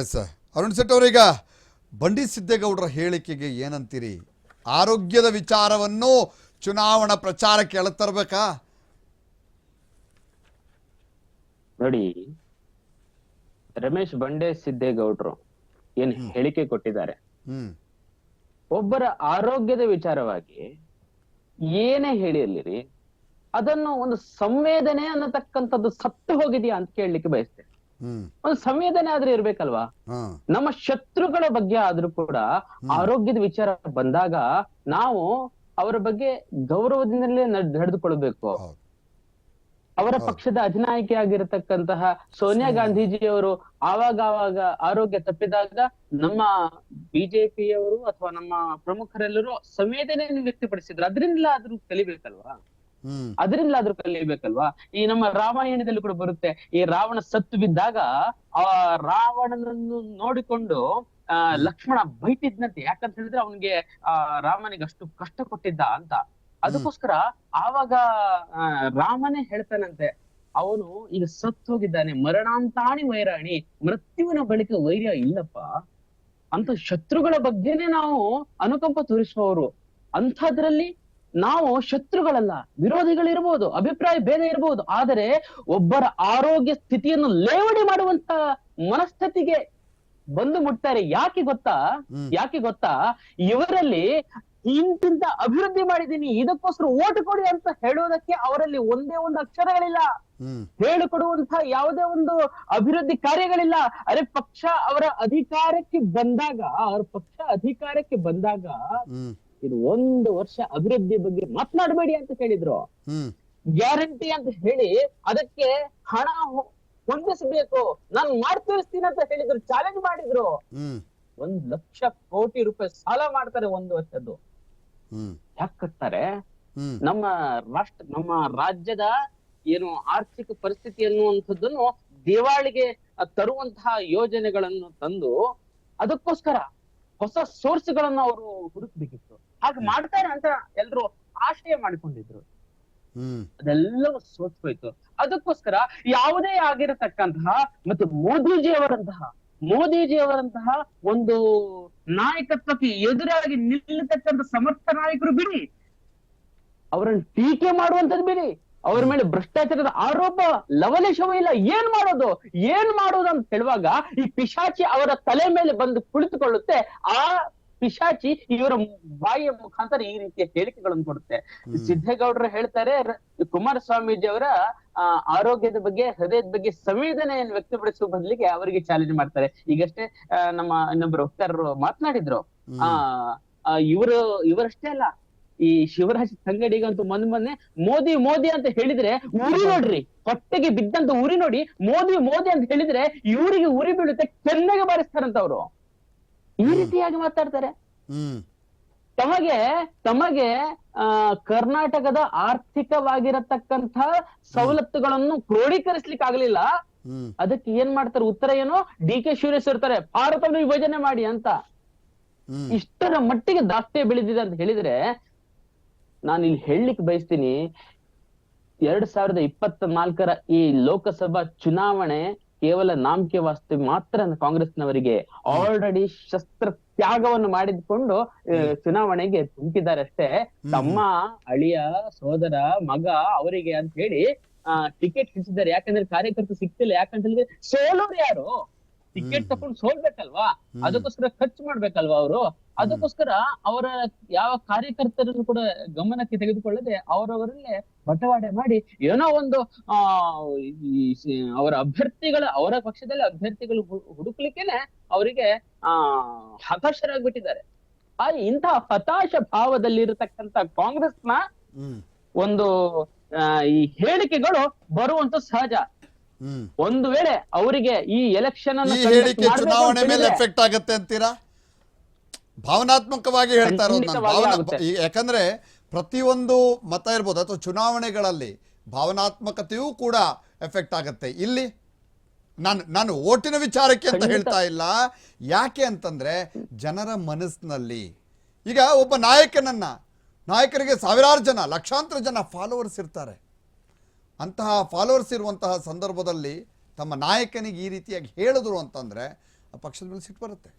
S Arun Shetty ಅವರೀಗ ಬಂಡಿ ಸಿದ್ದೇಗೌಡರ ಹೇಳಿಕೆಗೆ ಏನಂತೀರಿ? ಆರೋಗ್ಯದ ವಿಚಾರವನ್ನು ಚುನಾವಣಾ ಪ್ರಚಾರಕ್ಕೆ ತರಬೇಕಾ? ನೋಡಿ ರಮೇಶ್ ಬಂಡೆ ಸಿದ್ದೇಗೌಡರು ಏನ್ ಹೇಳಿಕೆ ಕೊಟ್ಟಿದ್ದಾರೆ? ಒಬ್ಬರ ಆರೋಗ್ಯದ ವಿಚಾರವಾಗಿ ಏನೇ ಹೇಳಿರ್ಲಿರಿ ಅದನ್ನು ಒಂದು ಸಂವೇದನೆ ಅನ್ನತಕ್ಕಂಥದ್ದು ಸತ್ತು ಹೋಗಿದೆಯಾ ಅಂತ ಕೇಳಲಿಕ್ಕೆ ಬಯಸ್ತೇನೆ. ಒಂದು ಸಂವೇದನೆ ಆದ್ರೆ ಇರ್ಬೇಕಲ್ವಾ? ನಮ್ಮ ಶತ್ರುಗಳ ಬಗ್ಗೆ ಆದ್ರೂ ಕೂಡ ಆರೋಗ್ಯದ ವಿಚಾರ ಬಂದಾಗ ನಾವು ಅವರ ಬಗ್ಗೆ ಗೌರವದಿಂದಲೇ ನಡ್- ನಡೆದುಕೊಳ್ಬೇಕು. ಅವರ ಪಕ್ಷದ ಅಧಿನಾಯಕಿ ಆಗಿರತಕ್ಕಂತಹ ಸೋನಿಯಾ ಗಾಂಧೀಜಿಯವರು ಆವಾಗ ಆವಾಗ ಆರೋಗ್ಯ ತಪ್ಪಿದಾಗ ನಮ್ಮ ಬಿಜೆಪಿಯವರು ಅಥವಾ ನಮ್ಮ ಪ್ರಮುಖರೆಲ್ಲರೂ ಸಂವೇದನೆಯನ್ನು ವ್ಯಕ್ತಪಡಿಸಿದ್ರು. ಅದರಿಂದ ಆದ್ರೂ ಕಲಿಬೇಕಲ್ವಾ? ಅದರಿಂದ ಆದ್ರೂ ಕಲಿಬೇಕಲ್ವಾ? ಈ ನಮ್ಮ ರಾಮಾಯಣದಲ್ಲಿ ಕೂಡ ಬರುತ್ತೆ. ಈ ರಾವಣ ಸತ್ತು ಬಿದ್ದಾಗ ಆ ರಾವಣನನ್ನು ನೋಡಿಕೊಂಡು ಆ ಲಕ್ಷ್ಮಣ ಬೈತಿದ್ನಂತೆ. ಯಾಕಂತ ಹೇಳಿದ್ರೆ ಅವನಿಗೆ ಆ ರಾಮನಿಗೆ ಅಷ್ಟು ಕಷ್ಟ ಕೊಟ್ಟಿದ್ದ ಅಂತ. ಅದಕ್ಕೋಸ್ಕರ ಆವಾಗ ರಾಮನೇ ಹೇಳ್ತಾನಂತೆ. ಅವನು ಈಗ ಸತ್ತು ಹೋಗಿದ್ದಾನೆ. ಮರಣಾಂತಾಣಿ ವೈರಾಣಿ. ಮೃತ್ಯುವಿನ ಬಳಿಕ ವೈರ್ಯ ಇಲ್ಲಪ್ಪ. ಅಂತ ಶತ್ರುಗಳ ಬಗ್ಗೆನೆ ನಾವು ಅನುಕಂಪ ತೋರಿಸುವವರು. ಅಂಥದ್ರಲ್ಲಿ ನಾವು ಶತ್ರುಗಳಲ್ಲ ವಿರೋಧಿಗಳಿರ್ಬೋದು ಅಭಿಪ್ರಾಯ ಭೇದ ಇರಬಹುದು ಆದರೆ ಒಬ್ಬರ ಆರೋಗ್ಯ ಸ್ಥಿತಿಯನ್ನು ಲೇವಡಿ ಮಾಡುವಂತ ಮನಸ್ಥಿತಿಗೆ ಬಂದು ಮುಟ್ತಾರೆ. ಯಾಕೆ ಗೊತ್ತಾ? ಯಾಕೆ ಗೊತ್ತಾ? ಇವರಲ್ಲಿ ಇಂತಿಂತ ಅಭಿವೃದ್ಧಿ ಮಾಡಿದೀನಿ ಇದಕ್ಕೋಸ್ಕರ ಓಟ್ ಕೊಡಿ ಅಂತ ಹೇಳೋದಕ್ಕೆ ಅವರಲ್ಲಿ ಒಂದೇ ಒಂದು ಅಕ್ಷರಗಳಿಲ್ಲ. ಹೇಳಿಕೊಡುವಂತ ಹೇಳಿಕೊಡುವಂತಹ ಯಾವುದೇ ಒಂದು ಅಭಿವೃದ್ಧಿ ಕಾರ್ಯಗಳಿಲ್ಲ. ಅರೆ ಪಕ್ಷ ಅವರ ಅಧಿಕಾರಕ್ಕೆ ಬಂದಾಗ ಅವ್ರ ಪಕ್ಷ ಅಧಿಕಾರಕ್ಕೆ ಬಂದಾಗ ಇದು ಒಂದು ವರ್ಷ ಅಭಿವೃದ್ಧಿ ಬಗ್ಗೆ ಮಾತನಾಡಬೇಡಿ ಅಂತ ಹೇಳಿದ್ರು ಹ್ಮ್. ಗ್ಯಾರಂಟಿ ಅಂತ ಹೇಳಿ ಅದಕ್ಕೆ ಹಣ ಹೊಂದಿಸಬೇಕು. ನಾನು ಮಾಡಿ ತೋರಿಸ್ತೀನಿ ಅಂತ ಹೇಳಿದ್ರು ಚಾಲೆಂಜ್ ಮಾಡಿದ್ರು. ಒಂದ್ ಲಕ್ಷ ಕೋಟಿ ರೂಪಾಯಿ ಸಾಲ ಮಾಡ್ತಾರೆ ಒಂದು ವರ್ಷದ್ದು. ಯಾಕೆ ಕಟ್ತಾರೆ? ನಮ್ಮ ರಾಷ್ಟ್ರ ನಮ್ಮ ರಾಜ್ಯದ ಏನು ಆರ್ಥಿಕ ಪರಿಸ್ಥಿತಿ ಅನ್ನುವಂಥದ್ದನ್ನು ದಿವಾಳಿಗೆ ತರುವಂತಹ ಯೋಜನೆಗಳನ್ನು ತಂದು ಅದಕ್ಕೋಸ್ಕರ ಹೊಸ ಸೋರ್ಸ್ ಗಳನ್ನ ಅವರು ಹುಡುಕ್ಬೇಕಿತ್ತು. ಹಾಗೆ ಮಾಡ್ತಾರೆ ಅಂತ ಎಲ್ರು ಆಶಯ ಮಾಡಿಕೊಂಡಿದ್ರು. ಅದೆಲ್ಲವೂ ಸೋತ್ಕೋಯ್ತು ಅದಕ್ಕೋಸ್ಕರ ಯಾವುದೇ ಆಗಿರತಕ್ಕಂತಹ ಮತ್ತು ಮೋದಿಜಿ ಅವರಂತಹ ಒಂದು ನಾಯಕತ್ವಕ್ಕೆ ಎದುರಾಗಿ ನಿಲ್ಲತಕ್ಕಂತ ಸಮರ್ಥ ನಾಯಕರು ಬಿಡಿ. ಅವರನ್ನು ಟೀಕೆ ಮಾಡುವಂತದ್ದು ಬಿಡಿ. ಅವರ ಮೇಲೆ ಭ್ರಷ್ಟಾಚಾರದ ಆರೋಪ ಲವಲೇಶವೂ ಇಲ್ಲ. ಏನ್ ಮಾಡೋದು? ಏನ್ ಮಾಡೋದು ಅಂತ ಹೇಳುವಾಗ ಈ ಪಿಶಾಚಿ ಅವರ ತಲೆ ಮೇಲೆ ಬಂದು ಕುಳಿತುಕೊಳ್ಳುತ್ತೆ. ಆ ಪಿಶಾಚಿ ಇವರ ಬಾಯಿಯ ಮುಖಾಂತರ ಈ ರೀತಿಯ ಹೇಳಿಕೆಗಳನ್ನು ಕೊಡುತ್ತೆ. ಸಿದ್ದೇಗೌಡರು ಹೇಳ್ತಾರೆ ಕುಮಾರಸ್ವಾಮೀಜಿ ಅವರ ಆರೋಗ್ಯದ ಬಗ್ಗೆ ಹೃದಯದ ಬಗ್ಗೆ ಸಂವೇದನೆಯನ್ನು ವ್ಯಕ್ತಪಡಿಸುವ ಬದಲಿಗೆ ಅವರಿಗೆ ಚಾಲೆಂಜ್ ಮಾಡ್ತಾರೆ. ಈಗಷ್ಟೇ ನಮ್ಮ ಇನ್ನೊಬ್ಬರು ವಕ್ತಾರರು ಮಾತನಾಡಿದ್ರು. ಆ ಆ, ಇವರು ಇವರಷ್ಟೇ ಅಲ್ಲ ಈ ಶಿವರಾಜ್ ತಂಗಡಿಗಂತೂ ಮೊನ್ನೆ ಮೊನ್ನೆ ಮೋದಿ ಮೋದಿ ಅಂತ ಹೇಳಿದ್ರೆ ಉರಿ ನೋಡ್ರಿ. ಹೊಟ್ಟೆಗೆ ಬಿದ್ದಂತ ಉರಿ ನೋಡಿ ಮೋದಿ ಮೋದಿ ಅಂತ ಹೇಳಿದ್ರೆ ಇವರಿಗೆ ಉರಿ ಬೀಳುತ್ತೆ ಕೆನ್ನೆಗೆ ಬಾರಿಸ್ತಾರಂತ ಅವರು ಈ ರೀತಿಯಾಗಿ ಮಾತಾಡ್ತಾರೆ. ತಮಗೆ ತಮಗೆ ಆ ಕರ್ನಾಟಕದ ಆರ್ಥಿಕವಾಗಿರತಕ್ಕಂತ ಸವಲತ್ತುಗಳನ್ನು ಕ್ರೋಢೀಕರಿಸ್ಲಿಕ್ಕೆ ಆಗ್ಲಿಲ್ಲ ಅದಕ್ಕೆ ಏನ್ ಮಾಡ್ತಾರೆ? ಉತ್ತರ ಏನು? ಡಿ ಕೆ ಶಿವರೇಶ್ ಇರ್ತಾರೆ. ಭಾರತವನ್ನು ವಿಭಜನೆ ಮಾಡಿ ಅಂತ. ಇಷ್ಟರ ಮಟ್ಟಿಗೆ ದಾಸ್ತಿ ಬೆಳೆದಿದೆ ಅಂತ ಹೇಳಿದ್ರೆ ನಾನು ಇಲ್ಲಿ ಹೇಳಲಿಕ್ಕೆ ಬಯಸ್ತೀನಿ ಎರಡ್ ಸಾವಿರದ ಇಪ್ಪತ್ತ ನಾಲ್ಕರ ಈ ಲೋಕಸಭಾ ಚುನಾವಣೆ ಕೇವಲ ನಾಮಕೆ ವಾಸ್ತು ಮಾತ್ರ ಕಾಂಗ್ರೆಸ್ನವರಿಗೆ ಆಲ್ರೆಡಿ ಶಸ್ತ್ರ ತ್ಯಾಗವನ್ನು ಮಾಡಿದ್ಕೊಂಡು ಚುನಾವಣೆಗೆ ಅಷ್ಟೇ. ತಮ್ಮ ಅಳಿಯ ಸೋದರ ಮಗ ಅವರಿಗೆ ಅಂತ ಹೇಳಿ ಆ ಟಿಕೆಟ್ ಹೆಚ್ಚಿದ್ದಾರೆ ಯಾಕಂದ್ರೆ ಕಾರ್ಯಕರ್ತರು ಸಿಗ್ತಿಲ್ಲ. ಯಾಕಂತ ಹೇಳಿದ್ರೆ ಸೋಲೋರು ಯಾರು? ಟಿಕೆಟ್ ತಕೊಂಡು ಸೋಲ್ಬೇಕಲ್ವಾ? ಅದಕ್ಕೋಸ್ಕರ ಖರ್ಚು ಮಾಡ್ಬೇಕಲ್ವಾ ಅವರು? ಅದಕ್ಕೋಸ್ಕರ ಅವರ ಯಾವ ಕಾರ್ಯಕರ್ತರನ್ನು ಕೂಡ ಗಮನಕ್ಕೆ ತೆಗೆದುಕೊಳ್ಳದೆ ಅವರವರಲ್ಲೇ ಬಟವಾಡೆ ಮಾಡಿ ಏನೋ ಒಂದು ಆ ಅವರ ಅಭ್ಯರ್ಥಿಗಳ ಅವರ ಪಕ್ಷದಲ್ಲಿ ಅಭ್ಯರ್ಥಿಗಳು ಹುಡುಕ್ಲಿಕ್ಕೆನೆ ಅವರಿಗೆ ಆ ಹತಾಶರಾಗ್ಬಿಟ್ಟಿದ್ದಾರೆ. ಆ ಇಂತಹ ಹತಾಶ ಭಾವದಲ್ಲಿರತಕ್ಕಂತ ಕಾಂಗ್ರೆಸ್ನ ಒಂದು ಈ ಹೇಳಿಕೆಗಳು ಬರುವಂತ ಸಹಜ. ಒಂದು ವೇಳೆ ಅವರಿಗೆ ಈ ಎಲೆಕ್ಷನ್ ಈ ಅನ್ನು ಹೇಳಿಕೆ ಚುನಾವಣೆ ಮೇಲೆ ಎಫೆಕ್ಟ್ ಆಗತ್ತೆ ಅಂತೀರಾ? ಭಾವನಾತ್ಮಕವಾಗಿ ಹೇಳ್ತಾ ಇರೋದು ನಾನು. ಖಂಡಿತವಾಗಿ ಭಾವನಾ ಯಾಕಂದ್ರೆ ಪ್ರತಿಯೊಂದು ಮತ ಇರ್ಬೋದು ಅಥವಾ ಚುನಾವಣೆಗಳಲ್ಲಿ ಭಾವನಾತ್ಮಕತೆಯೂ ಕೂಡ ಎಫೆಕ್ಟ್ ಆಗತ್ತೆ. ಇಲ್ಲಿ ನಾನು ನಾನು ಓಟಿನ ವಿಚಾರಕ್ಕೆ ಅಂತ ಹೇಳ್ತಾ ಇಲ್ಲ. ಯಾಕೆ ಅಂತಂದ್ರೆ ಜನರ ಮನಸ್ಸಿನಲ್ಲಿ ಈಗ ಒಬ್ಬ ನಾಯಕನನ್ನ ನಾಯಕರಿಗೆ ಸಾವಿರಾರು ಜನ ಲಕ್ಷಾಂತರ ಜನ ಫಾಲೋವರ್ಸ್ ಇರ್ತಾರೆ. ಅಂತಹ ಫಾಲೋವರ್ಸ್ ಇರುವಂತಹ ಸಂದರ್ಭದಲ್ಲಿ ತಮ್ಮ ನಾಯಕನಿಗೆ ಈ ರೀತಿಯಾಗಿ ಹೇಳಿದ್ರು ಅಂತಂದ್ರೆ ಆ ಪಕ್ಷದ ಮೇಲೆ ಸಿಟ್ಟು ಬರುತ್ತೆ.